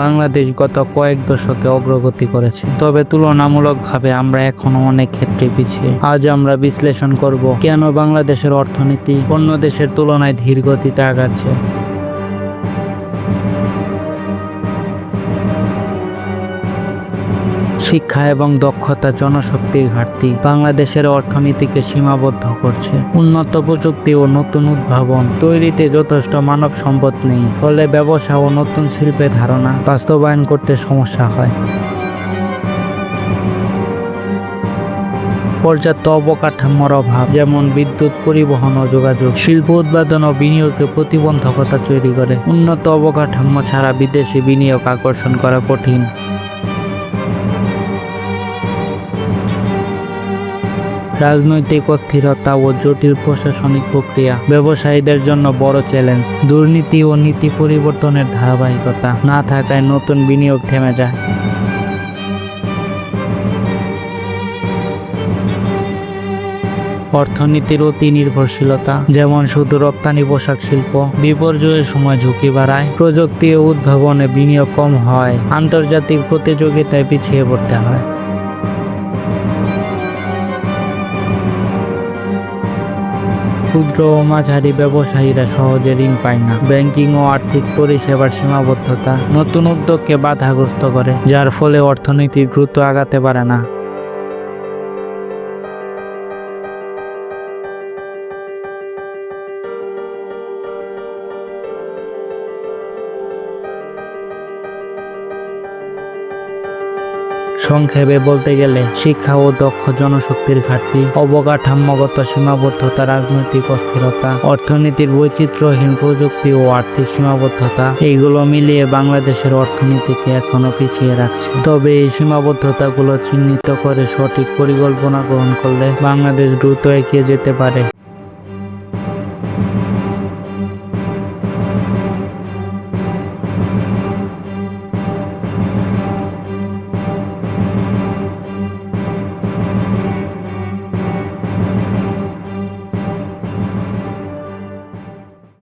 বাংলাদেশ গত কয়েক দশকে অগ্রগতি করেছে। তবে তুলনামূলকভাবে আমরা এখনও অনেক ক্ষেত্রে পিছিয়ে। আজ আমরা বিশ্লেষণ করব কেন বাংলাদেশের অর্থনীতি অন্য দেশের তুলনায় ধীর গতিতে আগাচ্ছে। শিক্ষা এবং দক্ষতা জনশক্তির ঘাটতি বাংলাদেশের অর্থনীতিকে সীমাবদ্ধ করছে। উন্নত প্রযুক্তি ও নতুন উদ্ভাবন তৈরিতে যথেষ্ট মানব সম্পদ নেই, ফলে ব্যবসা ও নতুন শিল্পে ধারণা বাস্তবায়ন করতে সমস্যা হয়। পর্যাপ্ত অবকাঠামোর অভাব, যেমন বিদ্যুৎ পরিবহন ও যোগাযোগ, শিল্প উৎপাদন ও বিনিয়োগে প্রতিবন্ধকতা তৈরি করে। উন্নত অবকাঠামো ছাড়া বিদেশি বিনিয়োগ আকর্ষণ করা কঠিন। রাজনৈতিক অস্থিরতা ও জটিল প্রশাসনিক প্রক্রিয়া ব্যবসায়ীদের জন্য বড় চ্যালেঞ্জ দুর্নীতি ও নীতি পরিবর্তনের ধারাবাহিকতা না থাকায় নতুন বিনিয়োগ থেমে যায়। অর্থনীতির অতি নির্ভরশীলতা, যেমন শুধু রপ্তানি পোশাক শিল্প, বিপর্যয়ের সময় ঝুঁকি বাড়ায়, প্রযুক্তি ও উদ্ভাবনে বিনিয়োগ কম হয়, আন্তর্জাতিক প্রতিযোগিতায় পিছিয়ে পড়তে হয়। ক্ষুদ্র ও মাঝারি ব্যবসায়ীরা সহজে ঋণ পায় না। ব্যাংকিং ও আর্থিক পরিষেবার সীমাবদ্ধতা নতুন উদ্যোগকে বাধাগ্রস্ত করে, যার ফলে অর্থনীতি গুরুত্ব আগাতে পারে না। সংক্ষেপে বলতে গেলে শিক্ষা ও দক্ষ জনশক্তির ঘাটতি, অবকাঠামোগত সীমাবদ্ধতা, রাজনৈতিক অস্থিরতা, অর্থনীতির বৈচিত্র্যহীন প্রযুক্তি ও আর্থিক সীমাবদ্ধতা, এইগুলো মিলিয়ে বাংলাদেশের অর্থনীতিকে এখনও পিছিয়ে রাখছে। তবে এই সীমাবদ্ধতাগুলো চিহ্নিত করে সঠিক পরিকল্পনা গ্রহণ করলে বাংলাদেশ দ্রুত এগিয়ে যেতে পারে।